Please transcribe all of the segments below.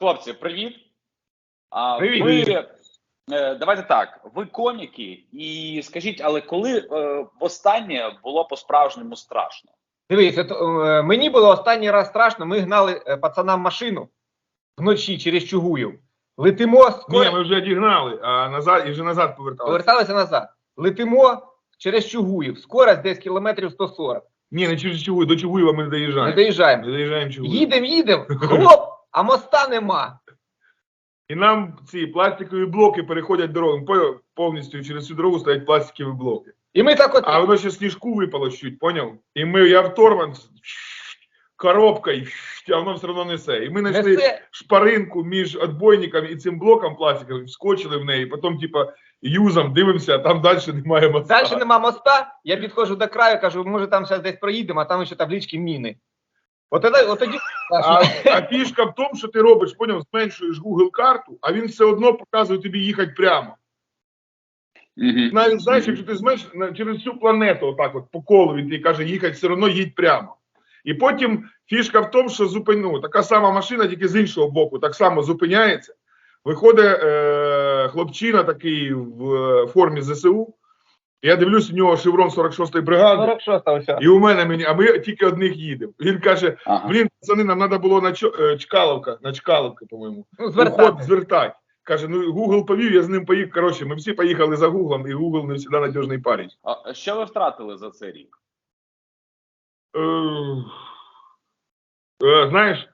Хлопці, привіт. А, Привіт. Ви, е, давайте так. Ви коміки, і скажіть, але коли е, востаннє було по-справжньому страшно? Дивись, от, е, мені було останній раз страшно. Ми гнали е, пацанам машину вночі через Чугуїв. Летимо, скоро... Ні, ми вже дігнали, а назад і вже назад поверталися. поверталися назад. Летимо через Чугуїв. Скорость десь кілометрів 140. Ні, не через Чугуй, до Чугуєва ми не доїжджаємо. Не доїжджаємо. доїжджаємо. Не доїжджаємо Чугуєва. Їдемо, їдемо. Хлоп, а моста нема. І нам ці пластикові блоки переходять дорогу. Повністю через всю дорогу стоять пластикові блоки. І ми так от. А воно ще сніжку випало чуть, поняв? І ми, я вторван, коробка, а воно все одно несе. І ми знайшли Несе. шпаринку між отбойником і цим блоком пластиковим, вскочили в неї, потім, типа, юзом дивимося, а там далі немає моста. Далі нема моста. Я підходжу до краю, кажу, може там зараз десь проїдемо, а там ще таблички міни. От тоді, от тоді А, а фішка в тому, що ти робиш, поняв, зменшуєш Google карту, а він все одно показує тобі їхати прямо. Угу. Навіть знаєш, якщо ти зменшиш через всю планету, отак от по колу він тобі каже, їхати все одно їдь прямо. І потім фішка в тому, що зупину, така сама машина, тільки з іншого боку, так само зупиняється. Виходить е, хлопчина такий в е, формі ЗСУ. Я дивлюсь, у нього шеврон 46-ї бригади. 46 ось. І у мене мені, а ми тільки одних їдемо. Він каже: Ага. Блін, пацани, нам треба було на Чо- е, Чкаловка, на Чкаловка, по-моєму. Ну, Уход звертати. Каже, ну Google повів, я з ним поїхав. Коротше, ми всі поїхали за Google, і Google не завжди надіжний парень. А що ви втратили за цей рік? Е, е, знаєш,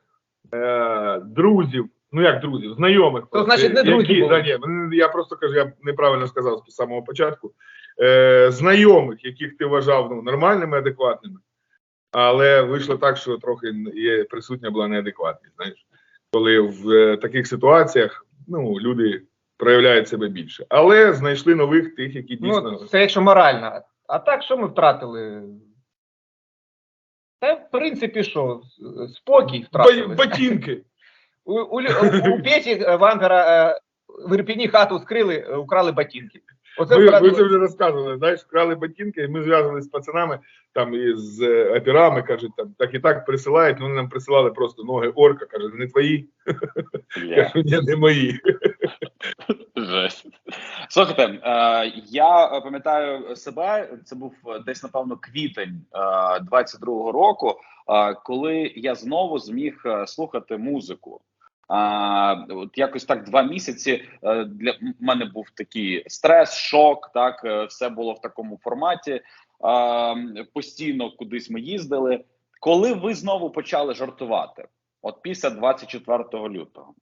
е, друзів, ну як друзів, знайомих. просто, значить, не друзі які- були? да, ні, я просто кажу, я неправильно сказав з самого початку. Е, знайомих, яких ти вважав ну, нормальними, адекватними, але вийшло так, що трохи є присутня була неадекватність. Знаєш, коли в е, таких ситуаціях ну, люди проявляють себе більше. Але знайшли нових тих, які дійсно. Ну, це якщо морально. А так, що ми втратили? Та, в принципі, що, спокій Ба- втратили. ботинки. У, у, Лю- у Петі е, е, в Ірпіні хату скрили, е, украли ботинки. Оце Ми, втратили. ми це вже розказували. Знаєш, вкрали ботинки, і ми зв'язувалися з пацанами там із е, операми, кажуть, там так і так присилають. Ну вони нам присилали просто ноги орка. каже, не твої, Бля. кажу, ні, не мої. Жесть. Слухайте, е, я пам'ятаю себе, це був е, десь, напевно, квітень е, 22-го року, е, коли я знову зміг слухати музику. А, от якось так два місяці е, для мене був такий стрес, шок. Так, е, все було в такому форматі. А, постійно кудись ми їздили. Коли ви знову почали жартувати? От після 24 лютого.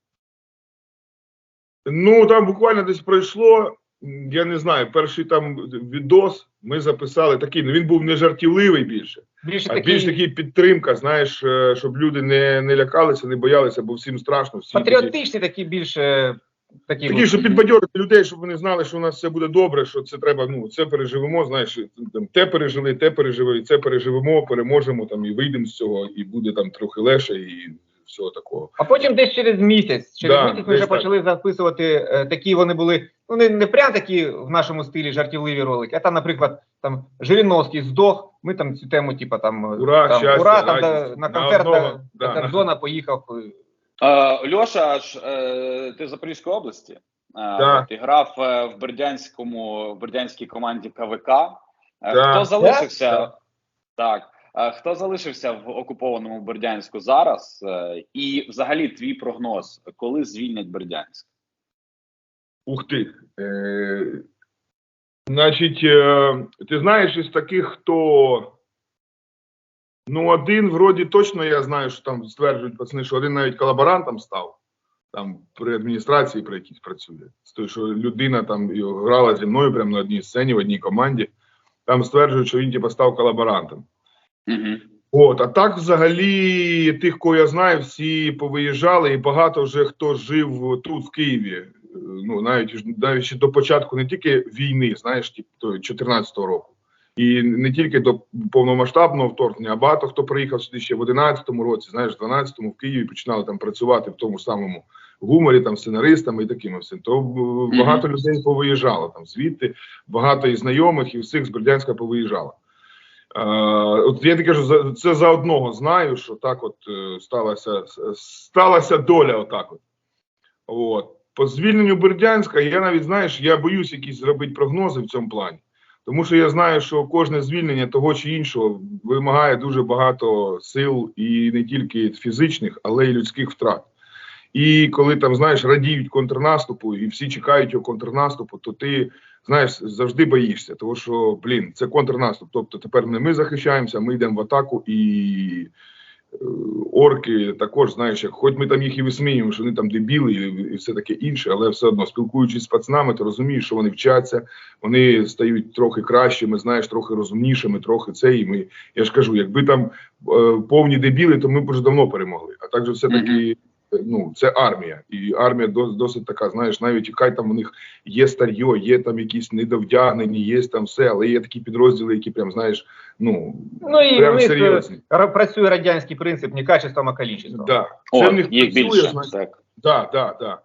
Ну там буквально десь пройшло. Я не знаю, перший там відос ми записали такий. Ну він був не жартівливий більше, Більше а такі більш такий підтримка. Знаєш, е, щоб люди не, не лякалися, не боялися, бо всім страшно. Всі патріотичні, такі більше такі. Такі, щоб підбадьорити людей, щоб вони знали, що у нас все буде добре, що це треба. Ну це переживемо. Знаєш, там те пережили, те переживемо, і це переживемо, переможемо там і вийдемо з цього, і буде там трохи легше, і всього такого. А потім десь через місяць, через Да, місяць ми вже так. почали записувати е, такі. Вони були ну не, не прям такі в нашому стилі жартівливі ролики. А там, наприклад, там Жириновський здох. Ми там цю тему, типа там Ура, там, щастя, ура, там да, на На концерт одного, да, да, до на- Кордона поїхав. е, Е, Льоша, ж е, ти з Запорізької області? Так. Ти грав е, в бердянському в бердянській команді КВК. Так. Хто залишився? Так. Так. Хто залишився в окупованому Бердянську зараз? І взагалі твій прогноз, коли звільнять Бердянськ? Ух ти. Е, значить, е, ти знаєш із таких, хто. Ну, один вроді точно я знаю, що там стверджують пацани, що один навіть колаборантом став. Там при адміністрації при якійсь працює. З того, що людина там грала зі мною прямо на одній сцені в одній команді. Там стверджують, що він типу, став колаборантом. Угу. От, а так, взагалі, тих, кого я знаю, всі повиїжджали, і багато вже хто жив тут, в Києві. Ну, навіть навіть до початку не тільки війни, знаєш, типу 14-го року. І не тільки до повномасштабного вторгнення, а багато хто приїхав сюди ще в 11-му році, знаєш, в 12-му в Києві починали там працювати в тому самому гуморі, там сценаристами і такими всім. То е, багато людей повиїжджало там звідти, багато і знайомих, і всіх з Бердянська повиїжджало. Е, От я тобі кажу, це за одного знаю, що так от е, сталася, сталася доля. Отак от. От. По звільненню Бердянська, я навіть знаєш, я боюсь якісь зробити прогнози в цьому плані. Тому що я знаю, що кожне звільнення того чи іншого вимагає дуже багато сил і не тільки фізичних, але й людських втрат. І коли там знаєш радіють контрнаступу, і всі чекають його контрнаступу, то ти знаєш завжди боїшся, тому що блін, це контрнаступ. Тобто тепер не ми захищаємося, ми йдемо в атаку, і орки також знаєш, як хоч ми там їх і висміюємо, що вони там дебіли і, все таке інше, але все одно спілкуючись з пацанами, ти розумієш, що вони вчаться, вони стають трохи кращими, знаєш, трохи розумнішими, трохи це. І ми я ж кажу, якби там е, повні дебіли, то ми б вже давно перемогли. А також все таки. Ну, це армія, і армія досить, така, знаєш, навіть хай там у них є старьо, є там якісь недовдягнені, є там все, але є такі підрозділи, які прям знаєш, ну Ну і прям них серйозні. е, ра- працює радянський принцип не качеством, а количеством. Да. О, Це в них їх працює, більше. знаєш, Так. Да, да, да.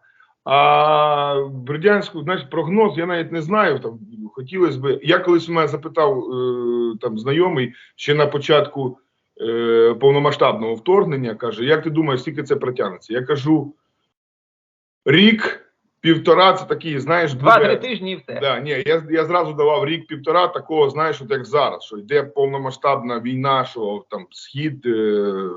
А Бердянську, значить, прогноз я навіть не знаю. Там хотілося б. Я колись у мене запитав е, там знайомий ще на початку е, повномасштабного вторгнення, каже: Як ти думаєш, скільки це протягнеться? Я кажу: рік, півтора це такі, знаєш, Два-три тижні і все. Да, ні, я, я зразу давав рік-півтора такого, знаєш, от як зараз, що йде повномасштабна війна, що там схід, е,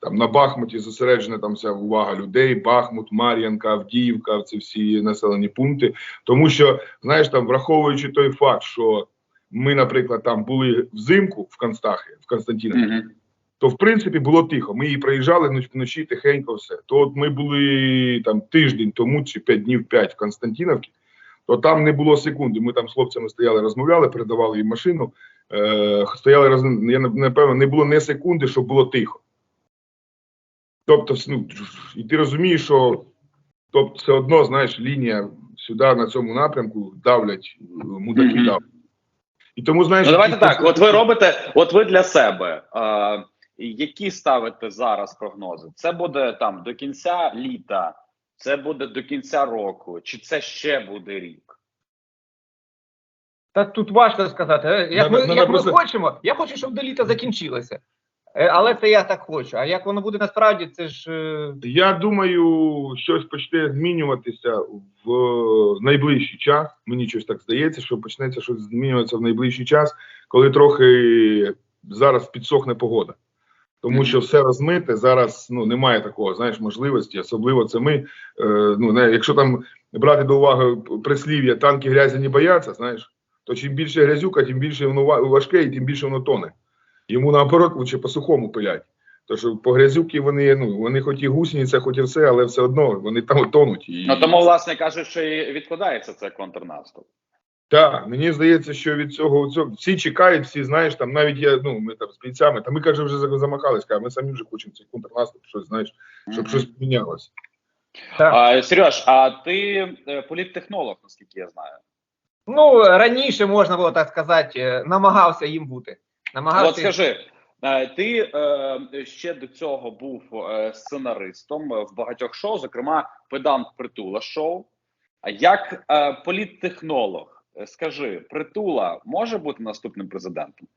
там на Бахмуті зосереджена там вся увага людей, Бахмут, Мар'янка, Авдіївка, це всі населені пункти. Тому що, знаєш, там враховуючи той факт, що ми, наприклад, там були взимку в Констахі, в Константинові, Мгм. То в принципі було тихо. Ми її проїжджали вночі тихенько все. То от ми були там тиждень тому чи п'ять днів п'ять в Константиновці, то там не було секунди. Ми там з хлопцями стояли, розмовляли, передавали їм машину. Е, стояли роз... я напевно, не було не секунди, щоб було тихо. Тобто, ну, і ти розумієш, що тобто, все одно, знаєш, лінія сюди на цьому напрямку давлять е, мудаки давлять. І тому знаєш, Ну давайте так. От ви робите, от ви для себе. Е, які ставите зараз прогнози? Це буде там до кінця літа, це буде до кінця року, чи це ще буде рік? Та тут важко сказати. е, Як, ми, як ми хочемо, я хочу, щоб до літа закінчилося. Е, Але це я так хочу. А як воно буде насправді, це ж е, Я думаю, щось почне змінюватися в найближчий час. Мені щось так здається, що почнеться щось змінюватися в найближчий час, коли трохи зараз підсохне погода. Тому що все розмите зараз ну немає такого, знаєш, можливості, особливо це ми. Е, ну не якщо там брати до уваги прислів'я танки грязі не бояться, знаєш, то чим більше грязюка, тим більше воно важке і тим більше воно тоне. Йому наоборот лучше по сухому пилять. Що по грязюки вони ну вони хоч і гусениця, хоч і все, але все одно вони там тонуть. І... Ну тому, власне кажуть, що і відкладається це контрнаступ. Так, мені здається, що від цього, цього всі чекають, всі знаєш, там навіть я, ну ми там з бійцями, та ми каже, вже за- замахались, каже, ми самі вже хочемо цей контрнаступ, щось знаєш, щоб Мгм. щось помінялося. А, Сереж, а ти е, політтехнолог, наскільки я знаю. ну раніше можна було так сказати, е, намагався їм бути. Намагався От скажи, е, ти е, ще до цього був сценаристом в багатьох шоу, зокрема педант притула шоу. А як е, політтехнолог, скажи, притула може бути наступним президентом?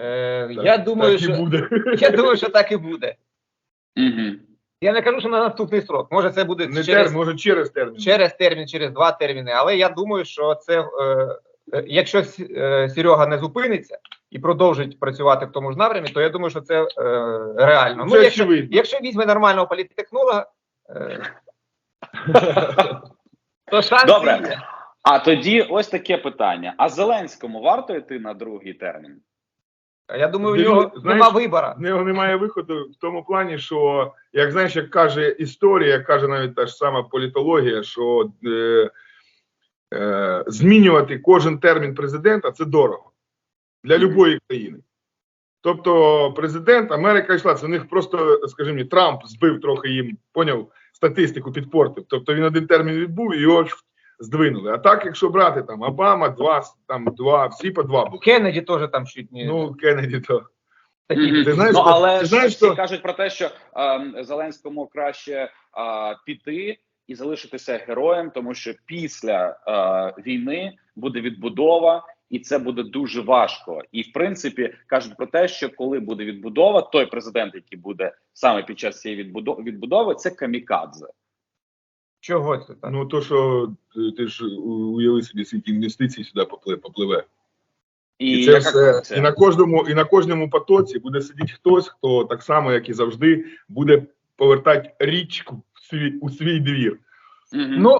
Е, Так- я думаю, так і що буде. я думаю, що так і буде. Угу. Я не кажу, що на наступний срок. Може, це буде Не через, тер, може через термін. через термін, через два терміни. Але я думаю, що це е, е, якщо е, Серега не зупиниться і продовжить працювати в тому ж напрямі, то я думаю, що це е, реально. Це ну, якщо, очевидно. якщо візьме нормального політтехнолога, е, то шанси Добре. є. А тоді ось таке питання: а Зеленському варто йти на другий термін? Я думаю, у нього знаєш, нема вибора. В нього немає виходу в тому плані, що як знаєш, як каже історія, як каже навіть та ж сама політологія, що е, е, змінювати кожен термін президента це дорого для будь-якої країни. Тобто, президент Америка йшла, це в них просто, скажімо, Трамп збив трохи їм, поняв, статистику підпортив. Тобто він один термін відбув і його здвинули. А так, якщо брати там Обама, два, там два, всі по два були. Кеннеді теж там чуть не Ну, Кеннеді то. такі. Ти знаєш, ну, що- але ти ж знаєш, всі що- кажуть про те, що е, Зеленському краще е, піти і залишитися героєм, тому що після е, війни буде відбудова, і це буде дуже важко. І в принципі кажуть про те, що коли буде відбудова, той президент, який буде саме під час цієї відбудо- відбудови, це камікадзе. Чого це так? Ну то що е, ти ж уяви собі, скільки інвестицій сюди попливе. попливе. І, І, це все, це? і на кожному, і на кожному потоці буде сидіти хтось, хто так само, як і завжди, буде повертати річку в свій, у свій двір. Мгм. Ну,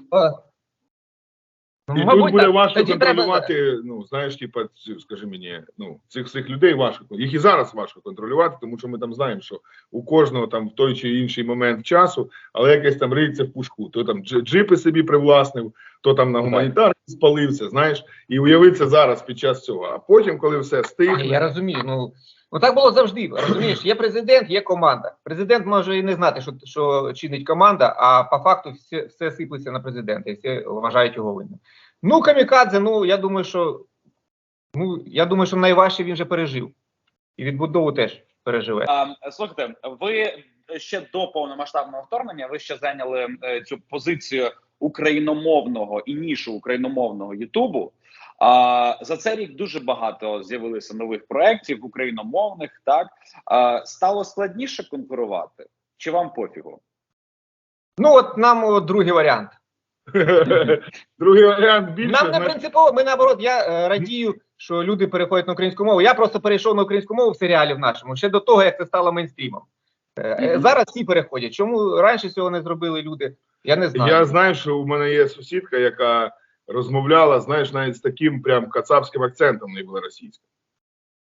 І мабуть, тут буде так. важко Тоді треба- контролювати, ну знаєш, типа, скажи мені, ну цих всіх людей важко. Їх і зараз важко контролювати, тому що ми там знаємо, що у кожного там в той чи інший момент часу, але якесь там риється в пушку. То там дж- джипи собі привласнив, то там на Так. гуманітарці спалився, знаєш, і уяви це зараз під час цього. А потім, коли все А, я розумію. Ну, ну так було завжди. Розумієш, є президент, є команда. Президент може і не знати, що, що чинить команда, а по факту все, все сиплеться на президента, і всі вважають його винним. Ну, камікадзе, ну я думаю, що ну я думаю, що найважче він вже пережив. І відбудову теж переживе. А, слухайте, ви ще до повномасштабного вторгнення ви ще зайняли е, цю позицію україномовного і нішу україномовного Ютубу. А за цей рік дуже багато з'явилося нових проєктів україномовних. Так а, стало складніше конкурувати, чи вам пофігу? Ну, от нам от, другий варіант. другий варіант більше. Нам не принципово, ми наоборот, я е, радію, що люди переходять на українську мову. Я просто перейшов на українську мову в серіалі в нашому ще до того, як це стало мейнстрімом. Е, е, Зараз всі переходять. Чому раніше цього не зробили люди? Я не знаю. Я знаю, що у мене є сусідка, яка розмовляла, знаєш, навіть з таким прям кацапським акцентом не була російська.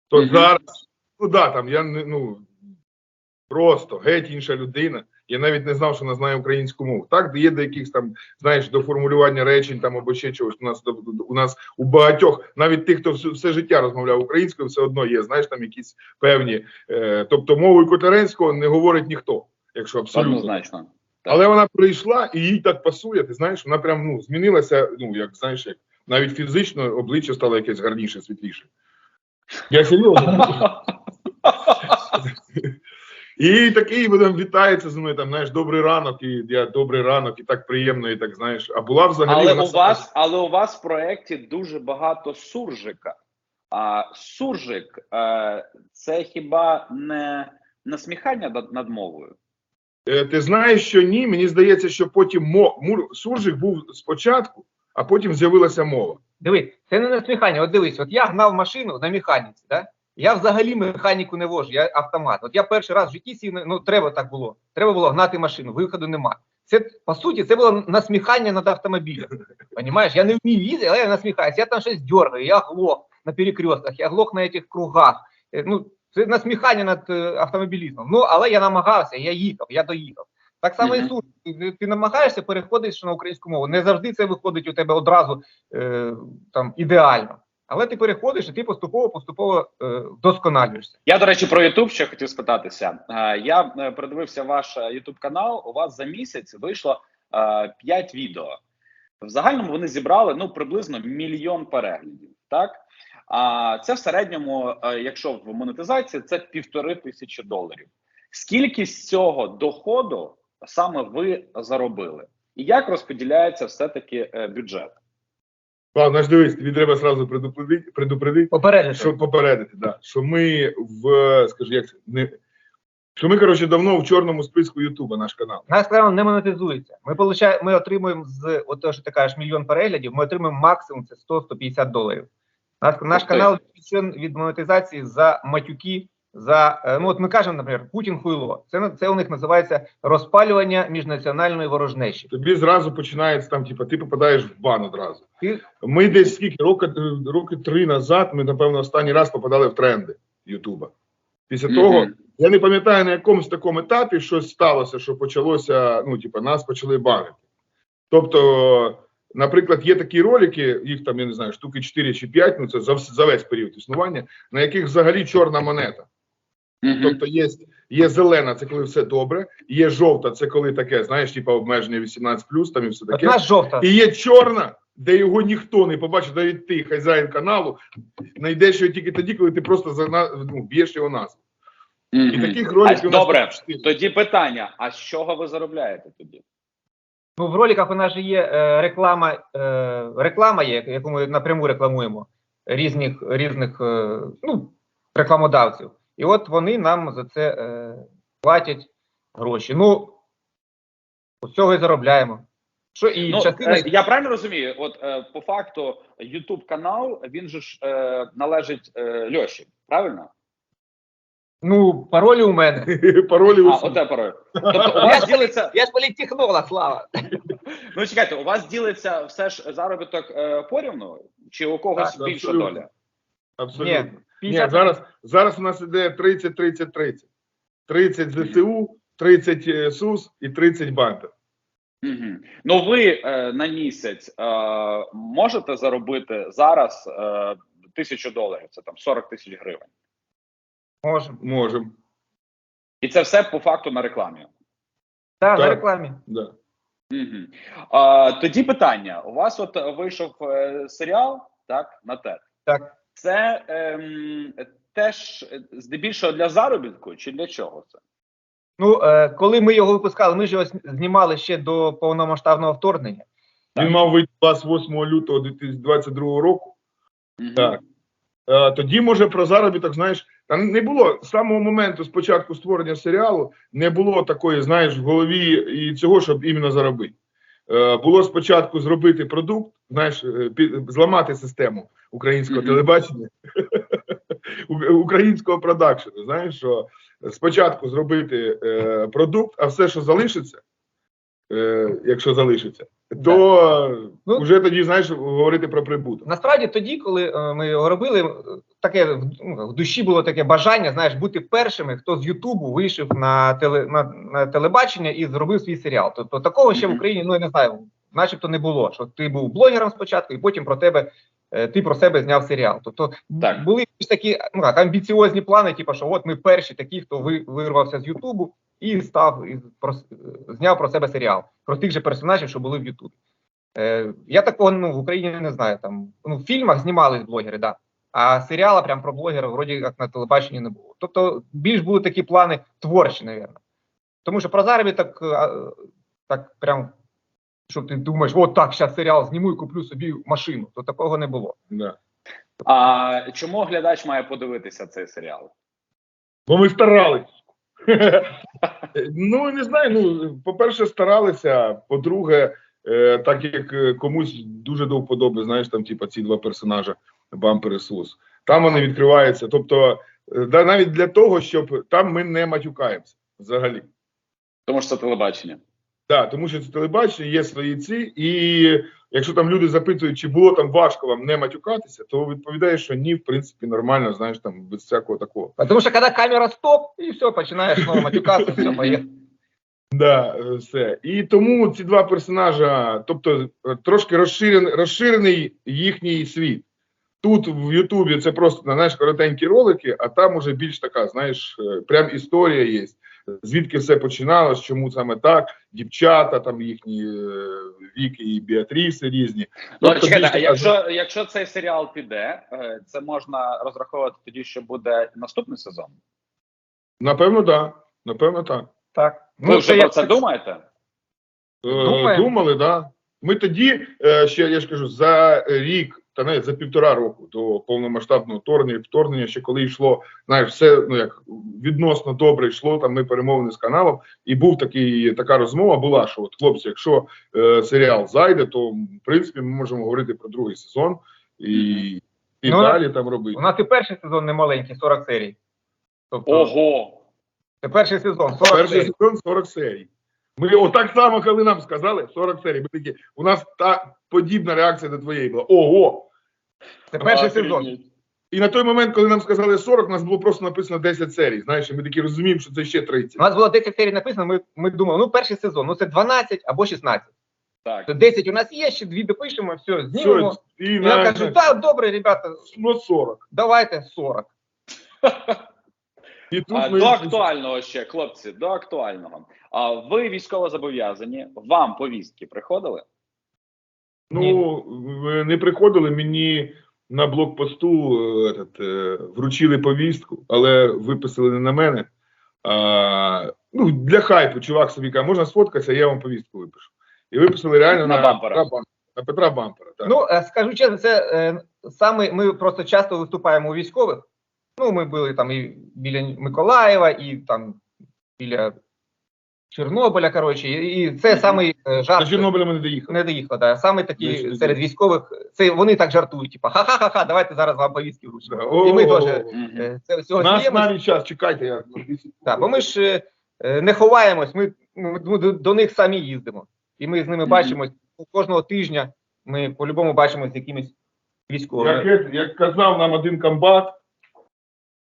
То Мгм. зараз, ну да, там я ну просто геть інша людина. Я навіть не знав, що вона знає українську мову. Так, є до якихось там, знаєш, до формулювання речень там або ще чогось. У нас у нас у багатьох, навіть тих, хто все, все життя розмовляв українською, все одно є. Знаєш, там якісь певні. Е, тобто мовою Котляренського не говорить ніхто, якщо абсолютно. Однозначно. Так. Але вона прийшла і їй так пасує. Ти знаєш, вона прям ну змінилася. Ну як знаєш, як навіть фізично обличчя стало якесь гарніше, світліше. Я серйозно. І такий потім вітається зі мною, там, знаєш, добрий ранок, і я добрий ранок, і так приємно, і так знаєш. А була взагалі Але у вас, але у вас в проєкті дуже багато суржика. А суржик е, це хіба не насміхання над, над мовою? Е, Ти знаєш, що ні. Мені здається, що потім мур суржик був спочатку, а потім з'явилася мова. Дивись, це не насміхання. От дивись, от я гнав машину на механіці, да? Я взагалі механіку не вожу, я автомат. От я перший раз в житті сів, ну треба так було. Треба було гнати машину, виходу нема. Це по суті, це було насміхання над автомобілем. Понімаєш? Я не вмію їздити, але я насміхаюся. Я там щось дергаю, я глох на перекрестках, я глох на цих кругах. Е, Ну, це насміхання над е, автомобілізмом. Ну, але я намагався, я їхав, я доїхав. Так само і тут. Ти, ти намагаєшся, переходиш на українську мову. Не завжди це виходить у тебе одразу е, там ідеально. Але ти переходиш і ти поступово поступово е, вдосконалюєшся. Я, до речі, про Ютуб ще хотів спитатися. Е, Я е, передивився ваш Ютуб канал. У вас за місяць вийшло 5 відео. В загальному вони зібрали ну приблизно мільйон переглядів. Так а це в середньому, е, якщо в монетизації, це півтори тисячі доларів. Скільки з цього доходу саме ви заробили? І як розподіляється все-таки е, бюджет? Ладно, ж дивись, тобі треба зразу предупредити, предупредити Попередити. щоб попередити, да, що ми в скажи, як не що ми коротше давно в чорному списку Ютуба наш канал. Наш канал не монетизується. Ми получаємо, ми отримуємо з от того, що ти кажеш, мільйон переглядів. Ми отримуємо максимум це 100-150 доларів. Наш, наш канал відключений від монетизації за матюки. За е, ну от ми кажемо, наприклад, Путін хуйло. Це це у них називається розпалювання міжнаціональної ворожнечі. Тобі зразу починається там, типу, ти попадаєш в бан одразу. Ти Ми десь скільки роки, роки три назад, ми напевно останній раз попадали в тренди Ютуба. Після того я не пам'ятаю на якомусь такому етапі щось сталося, що почалося. Ну, типу, нас почали банити. Тобто, наприклад, є такі ролики, їх там я не знаю, штуки 4 чи 5, ну це за, за весь період існування, на яких взагалі чорна монета. Мгм. Тобто є, є зелена, це коли все добре, є жовта, це коли таке, знаєш, типу обмеження 18 там і все таке. жовта. І є чорна, де його ніхто не побачить, навіть ти, хазяїн каналу, знайдеш його тільки тоді, коли ти просто за ну, б'єш його назву. І таких роликів А, у нас добре. Тоді питання: а з чого ви заробляєте тоді? Ну в роликах у нас же є е, реклама. Е, реклама є, яку ми напряму рекламуємо різних різних е, ну, рекламодавців. І от вони нам за це е, платять гроші. Ну з цього і заробляємо. Що і Ну, частина я правильно розумію? От е, по факту YouTube канал він же ж е, належить е, Льоші, правильно? Ну паролі у мене. Паролі А, усі. оте пароль. Тобто у вас ділиться. Я ж політтехнолог, слава. Ну чекайте, у вас ділиться все ж заробіток е, порівну? Чи у когось Так, більша абсолютно. доля? Абсолютно. Ні, Ні, 50 зараз, зараз у нас іде 30, 30, 30. 30 ЗСУ, 30 е, СУС і 30 бандер. Угу. Ну ви е, на місяць е, можете заробити зараз е, тисячу доларів, це там 40 тисяч гривень. Можемо. Можемо. І це все по факту на рекламі. Так, на рекламі. Да. Угу. А, тоді питання: у вас от вийшов е, серіал, так, на ТЕД. Так. Це ем, теж е, здебільшого для заробітку, чи для чого це? Ну, е, коли ми його випускали, ми ж його знімали ще до повномасштабного вторгнення. Так. Він мав вийти 28 лютого 2022 року. Мгм. Так. Е, Тоді, може, про заробіток, знаєш, та не було з самого моменту спочатку створення серіалу, не було такої, знаєш, в голові і цього, щоб іменно заробити. Е, Було спочатку зробити продукт, знаєш, е, пі- зламати систему українського Мгм. телебачення, українського продакшену. Знаєш, що спочатку зробити е, продукт, а все, що залишиться, е, якщо залишиться, то Ну, вже тоді, знаєш, говорити про прибуток. Насправді тоді, коли е, ми його робили, таке в- ну, душі було таке бажання, знаєш, бути першими, хто з Ютубу вийшов на теле на, на телебачення і зробив свій серіал. Тобто такого ще в Україні, ну я не знаю, начебто не було. Що ти був блогером спочатку, і потім про тебе. е, Ти про себе зняв серіал. Тобто Так. були такі ну, як, амбіціозні плани, типу, що от ми перші такі, хто ви, вирвався з Ютубу і став і про, зняв про себе серіал про тих же персонажів, що були в Ютубі. Е, я такого ну, в Україні не знаю. Там ну, в фільмах знімались блогери, да. А серіала прям про блогера вроді як на телебаченні не було. Тобто більш були такі плани творчі, навірно. Тому що про заробіток так прям, що ти думаєш, от так, зараз серіал зніму і куплю собі машину, то такого не було. Да. А чому глядач має подивитися цей серіал? Бо ми старались. ну, не знаю. Ну, по-перше, старалися. По-друге, е, так як е, комусь дуже до вподоби, знаєш, там, типа, ці два персонажа Бампер і Там вони відкриваються. Тобто, е, да, навіть для того, щоб там ми не матюкаємося взагалі. Тому що це телебачення. Так, тому що це телебачення, є свої ці, і якщо там люди запитують, чи було там важко вам не матюкатися, то відповідаєш, що ні, в принципі, нормально, знаєш, там без всякого такого. Тому що коли камера стоп, і все, починаєш знову матюкатися, все, поїхали. Да, е, все. І тому ці два персонажа, тобто е, трошки розширений, розширений їхній світ. Тут в Ютубі це просто знаєш, коротенькі ролики, а там уже більш така, знаєш, е, прям історія є. Звідки все починалось, чому саме так, дівчата, там їхні е, віки і біатріси різні. Ну, Тобто чекайте, більш а якщо, якщо цей серіал піде, е, це можна розраховувати тоді, що буде наступний сезон. Напевно, так. Да. Напевно, так. Так. Ви вже про це думаєте? Думали, да. Ми тоді, е, ще я ж кажу, за рік, та навіть за півтора року до повномасштабного вторгнення, вторгнення, ще коли йшло, знаєш, все ну як відносно добре йшло. Там ми перемовини з каналом, і був такий така розмова. Була що от хлопці, якщо е, серіал зайде, то в принципі ми можемо говорити про другий сезон і, і Ну, далі там робити. У нас і перший сезон не маленький, 40 серій. Тобто, Ого! це перший сезон, 40 Перший серій. сезон 40 серій. Ми отак само, коли нам сказали 40 серій. Ми такі, у нас та подібна реакція до твоєї була. Ого! Це перший сезон. І на той момент, коли нам сказали 40, у нас було просто написано 10 серій. Знаєш, і ми такі розуміємо, що це ще 30. У нас було 10 серій написано, ми, ми думали, ну перший сезон, ну це 12 або 16. Так. То 10 у нас є, ще дві допишемо, все, знімемо. Все, і І я кажу, так, добре, ребята, ну, 40. давайте 40. І тут А, ми до актуального ще, хлопці, до актуального. А ви військово зобов'язані? Вам повістки приходили? ну, в- не приходили мені на блокпосту е, этот, е, вручили повістку, але виписали не на мене. А, ну, для хайпу, чувак собі каже, можна сфоткатися, я вам повістку випишу. І виписали реально На на, бампера. Петра на Петра Бампера. Так. Ну, е, скажу чесно, це е, саме ми просто часто виступаємо у військових. Ну, ми були там і біля Миколаєва, і там біля Чорнобиля, коротше, і це Мгм. самий е, До жарт. Чорнобиля ми не доїхали. Не доїхало, да. Саме Десь такі не серед військових, це вони так жартують, типа ха-ха-ха-ха, давайте зараз вам повістки вручимо. Да. І ми теж е, це всього Нас сміємось. навіть час, чекайте, я Так, бо ми ж е, е, не ховаємось, ми, ну, ми до, до них самі їздимо. І ми з ними Мгм. бачимось кожного тижня. Ми по-любому бачимось з якимись військовими. Як, як казав нам один комбат,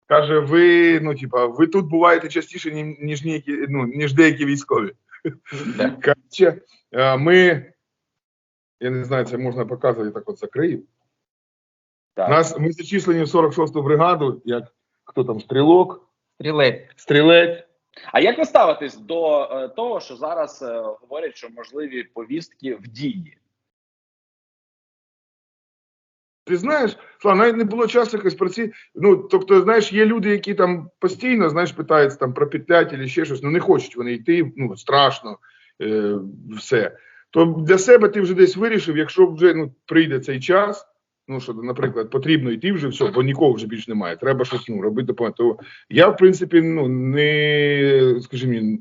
каже, ви, ну, типа, ви тут буваєте частіше, ніж, ніякі, ну, ніж деякі військові. Каже, е, ми, я не знаю, це можна показувати, так от закрию. Так. Нас, ми зачислені в 46-ту бригаду, як хто там, стрілок, Стрілець. стрілець. А як ви ставитесь до е, того, що зараз е, говорять, що можливі повістки в дії? Ти знаєш, Слава, навіть не було часу якось про ці. Ну, тобто, знаєш, є люди, які там постійно, знаєш, питаються там про петлять чи ще щось, ну не хочуть вони йти, ну страшно, е, все. То для себе ти вже десь вирішив, якщо вже ну, прийде цей час, ну що, наприклад, потрібно йти вже все, бо нікого вже більше немає, треба щось ну, робити допомогти. То я, в принципі, ну не скажімо,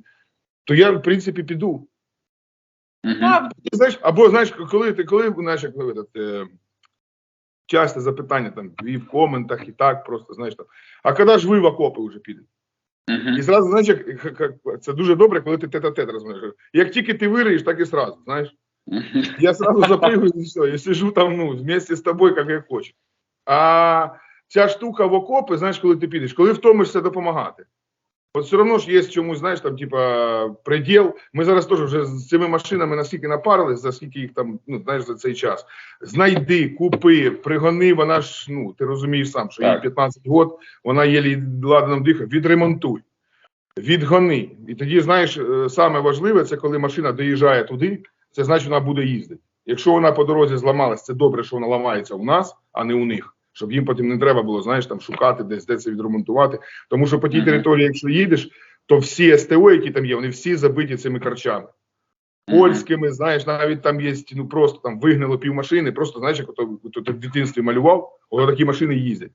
то я в принципі піду. А, знаєш, або знаєш, коли ти коли знаєш, як е, часте запитання там і в коментах, і так просто знаєш там. А коли ж ви в окопи вже підете? Мгм. І зразу, знаєш, як, як- як- це дуже добре, коли ти тет-а-тет розмовляєш. Як тільки ти вириєш, так і сразу, знаєш. Мгм. Я сразу запрыгаю і все, я сижу там, ну, вместе з тобою, як я хочу. А ця штука в окопи, знаєш, коли ти підеш, коли втомишся допомагати. От все одно ж є чомусь, знаєш, там, типа, приділ. Ми зараз теж вже з цими машинами наскільки напарились, за скільки їх там, ну, знаєш, за цей час. Знайди, купи, пригони, вона ж, ну, ти розумієш сам, що їй Так. 15 років, вона єлі ладаном дихає, відремонтуй, відгони. І тоді, знаєш, е, саме важливе, це коли машина доїжджає туди, це значить, вона буде їздити. Якщо вона по дорозі зламалась, це добре, що вона ламається у нас, а не у них. Щоб їм потім не треба було, знаєш, там шукати десь, де це відремонтувати. Тому що по тій території, якщо їдеш, то всі СТО, які там є, вони всі забиті цими карчами. Польськими, знаєш, навіть там є ну просто там вигнало пів машини, просто знаєш, як ото, ото в дитинстві малював, ото такі машини їздять.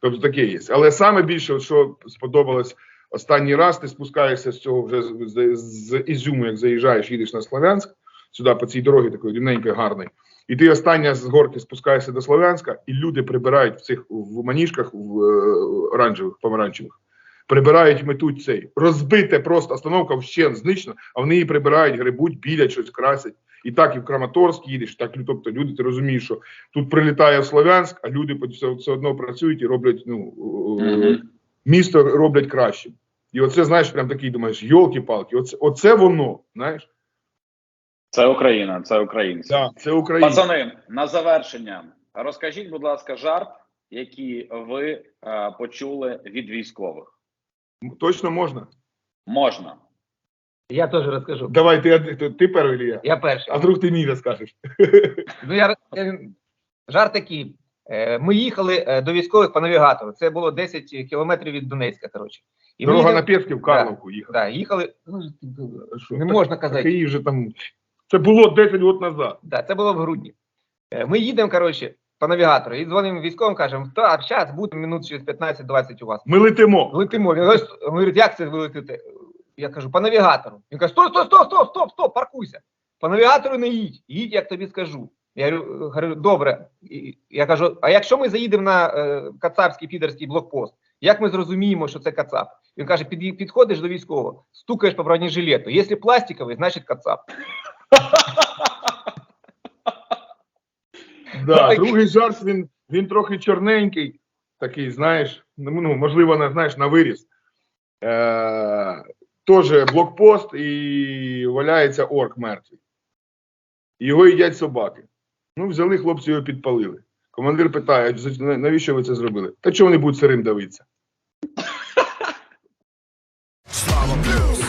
Тобто таке є. Але саме більше, от що сподобалось останній раз, ти спускаєшся з цього вже з, з, з Ізюму, як заїжджаєш, їдеш на Слов'янськ, сюди по цій дорогі такої рівненької, гарної. І ти остання з горки спускаєшся до Слов'янська, і люди прибирають в цих в маніжках в е, оранжевих, помаранчевих. Прибирають, метуть цей. Розбите просто остановка вщен знищена, а вони її прибирають, грибуть, білять, щось красять. І так і в Краматорськ їдеш, так тобто люди, ти розумієш, що тут прилітає в Слов'янськ, а люди все, все одно працюють і роблять, ну, Мгм. місто роблять краще. І оце, знаєш, прям такий думаєш, йолки-палки, оце, оце воно, знаєш? Це Україна, це українці. Так, це Україна. Пацани, на завершення, розкажіть, будь ласка, жарт, який ви е, почули від військових. Точно можна? Можна. Я теж розкажу. Давай, ти, ти, ти перший, чи я? Я перший. А вдруг ти мій розкажеш? Ну, я, я- жарт такий. Е, Ми їхали е, до військових по навігатору. Це було 10 кілометрів від Донецька. Коротше. І Дорога їдемо- на Пєвки в Карловку їхала. да, їхали. Ну, не так- можна казати. її вже там... Це було 10 років назад. Да, це було в грудні. Е, Ми їдемо, коротше, по навігатору і дзвонимо військовим, кажемо, так, зараз буде минут через 15-20 у вас. Ми летимо. Летимо. Він говорить, як це ви летите? Я кажу, по навігатору. Він каже, стоп, стоп, стоп, стоп, стоп, стоп, паркуйся. По навігатору не їдь, їдь, як тобі скажу. Я говорю, говорю, добре. Я кажу, а якщо ми заїдемо на е, Кацапський підерський блокпост, як ми зрозуміємо, що це Кацап? Він каже, під, підходиш до військового, стукаєш по бронежилету. Якщо пластиковий, значить Кацап. Да, Другий жарт він він трохи чорненький, такий, знаєш, ну, ну можливо, знаєш, на виріс. Е, Тоже блокпост і валяється орк мертвий. Його їдять собаки. Ну, взяли хлопці його підпалили. Командир питає, навіщо ви це зробили? Та чого вони будуть сирим давитися? Слава Плюс!